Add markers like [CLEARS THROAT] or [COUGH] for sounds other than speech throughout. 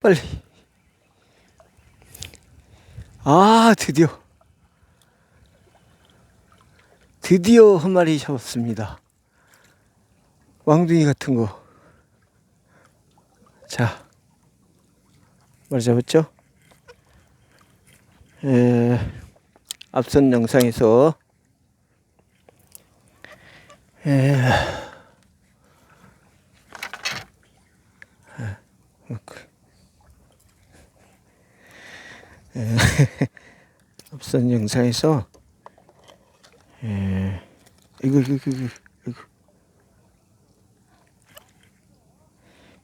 빨리. 아, 드디어. 드디어 한 마리 잡았습니다. 왕둥이 같은 거. 자, 마리 잡았죠? 에, 앞선 영상에서 에, [LAUGHS] 앞선 영상에서 에, 이거 이거 이거 이거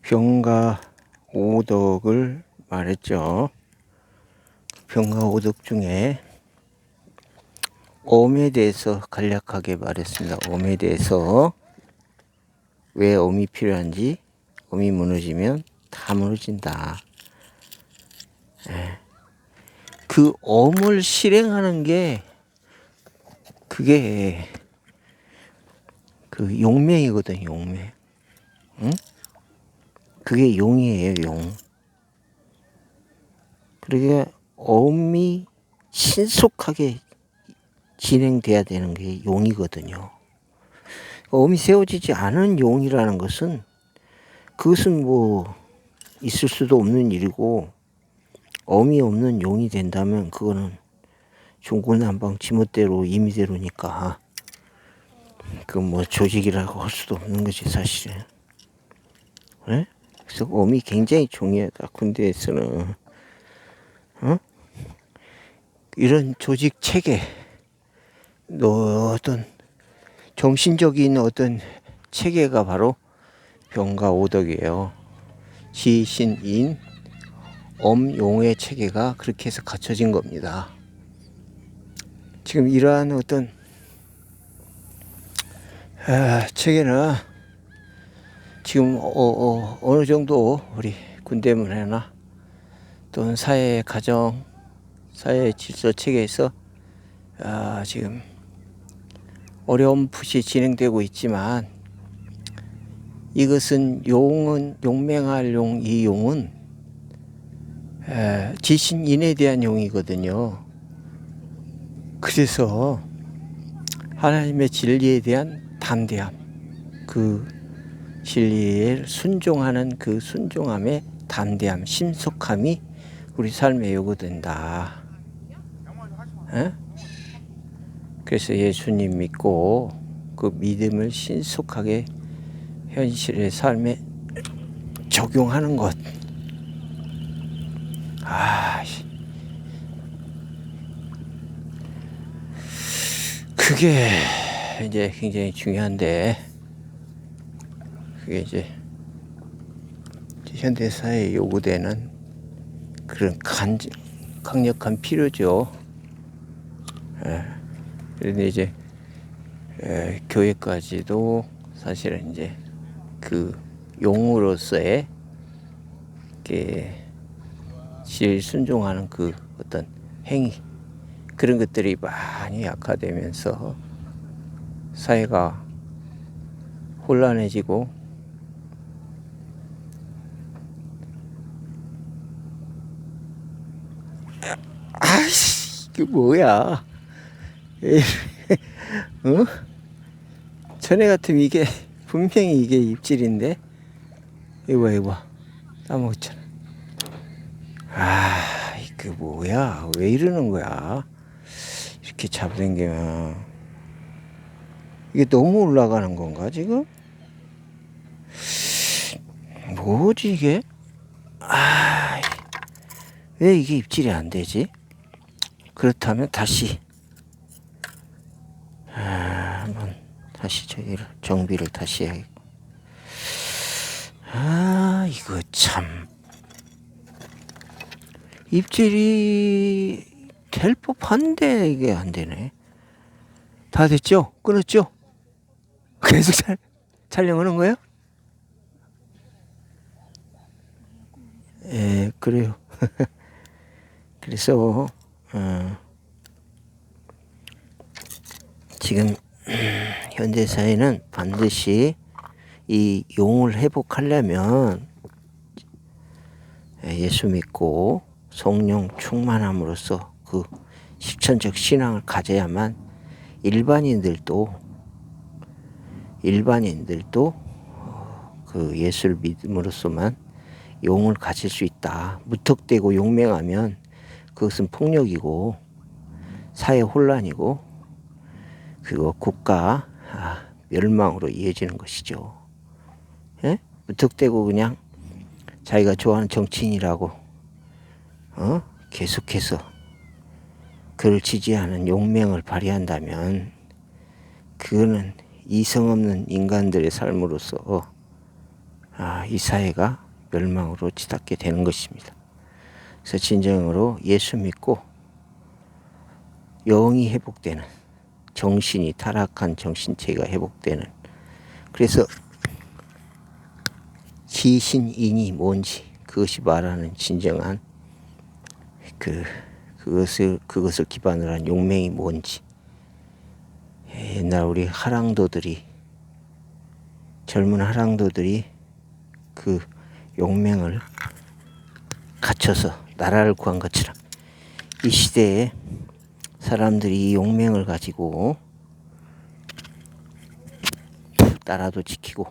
병가 오덕을 말했죠. 병가 오덕 중에 엄에 대해서 간략하게 말했습니다. 엄에 대해서 왜 엄이 필요한지 엄이 무너지면 다 무너진다. 그 엄을 실행하는 게 그게 그 용맹이거든 용맹. 응? 그게 용이에요 용. 그러게 엄이 신속하게 진행돼야 되는 게 용이거든요. 엄이 세워지지 않은 용이라는 것은 그것은 뭐 있을 수도 없는 일이고 엄이 없는 용이 된다면 그거는 중구난방 지멋대로 임의대로니까 그 뭐 조직이라고 할 수도 없는 거지 사실은. 예? 그래서 엄이 굉장히 중요하다 군대에서는. 어? 이런 조직 체계, 너 어떤 정신적인 어떤 체계가 바로 병가 오덕이에요. 지신인 엄용의 체계가 그렇게 해서 갖춰진 겁니다. 지금 이러한 어떤 아, 체계는 지금 어, 어, 느 정도 우리 군대 문화나 또는 사회 가정 사회 질서 체계에서 아, 지금 어려움없이 진행되고 있지만 이것은 용은 용맹할 용 이 용은 에, 지신인에 대한 용이거든요. 그래서 하나님의 진리에 대한 담대함, 그 진리에 순종하는 그 순종함의 담대함, 심속함이 우리 삶에 요구된다. 에? 그래서 예수님 믿고 그 믿음을 신속하게 현실의 삶에 적용하는 것. 아, 씨. 그게 이제 굉장히 중요한데, 그게 이제 현대 사회에 요구되는 그런 간, 강력한 필요죠. 예. 그런데 이제 에, 교회까지도 사실은 이제 그 용으로서의 이렇게 질 순종하는 그 어떤 행위 그런 것들이 많이 약화되면서 사회가 혼란해지고 아이씨 이게 뭐야? [LAUGHS] 어? 전에 같으면 이게 분명히 이게 입질인데? 이거 봐 이거 봐. 따먹었잖아. 아 이게 뭐야? 왜 이러는 거야 이렇게 잡아당기면 이게 너무 올라가는 건가 지금? 뭐지 이게? 아 왜 이게 입질이 안 되지? 그렇다면 다시. 아, 한번 다시 저기를 정비를 다시 해야겠고 아 이거 참. 입질이 될 법한데 이게 안 되네. 다 됐죠? 끊었죠? [LAUGHS] 계속 잘 촬영하는 거예요? 예 그래요. [LAUGHS] 그래서 어, 지금 [CLEARS THROAT] 현대 사회는 반드시 이 용을 회복하려면 예수 믿고 성령 충만함으로써 그 실천적 신앙을 가져야만 일반인들도 일반인들도 그 예수를 믿음으로써만 용을 가질 수 있다. 무턱대고 용맹하면 그것은 폭력이고 사회 혼란이고 그거 국가 아, 멸망으로 이어지는 것이죠. 예? 무턱대고 그냥 자기가 좋아하는 정치인이라고 어? 계속해서 그를 지지하는 용맹을 발휘한다면 그거는 이성 없는 인간들의 삶으로서 아, 이 사회가 멸망으로 치닫게 되는 것입니다. 그래서 진정으로 예수 믿고 영이 회복되는 정신이 타락한 정신체가 회복되는 그래서 시신인이 뭔지 그것이 말하는 진정한 그 그것을 그것을 기반으로 한 용맹이 뭔지 예, 옛날 우리 하랑도들이 젊은 하랑도들이 그 용맹을 갖춰서 나라를 구한 것처럼 이 시대에 사람들이 이 용맹을 가지고 나라도 지키고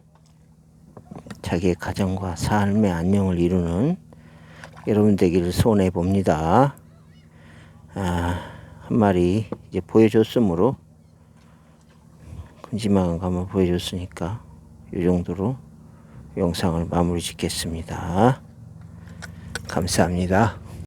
자기의 가정과 삶의 안녕을 이루는 여러분 되기를 소원해 봅니다. 아, 한 마리 이제 보여줬으므로 큼지막한 거 한번 보여줬으니까 이 정도로 영상을 마무리 짓겠습니다. 감사합니다.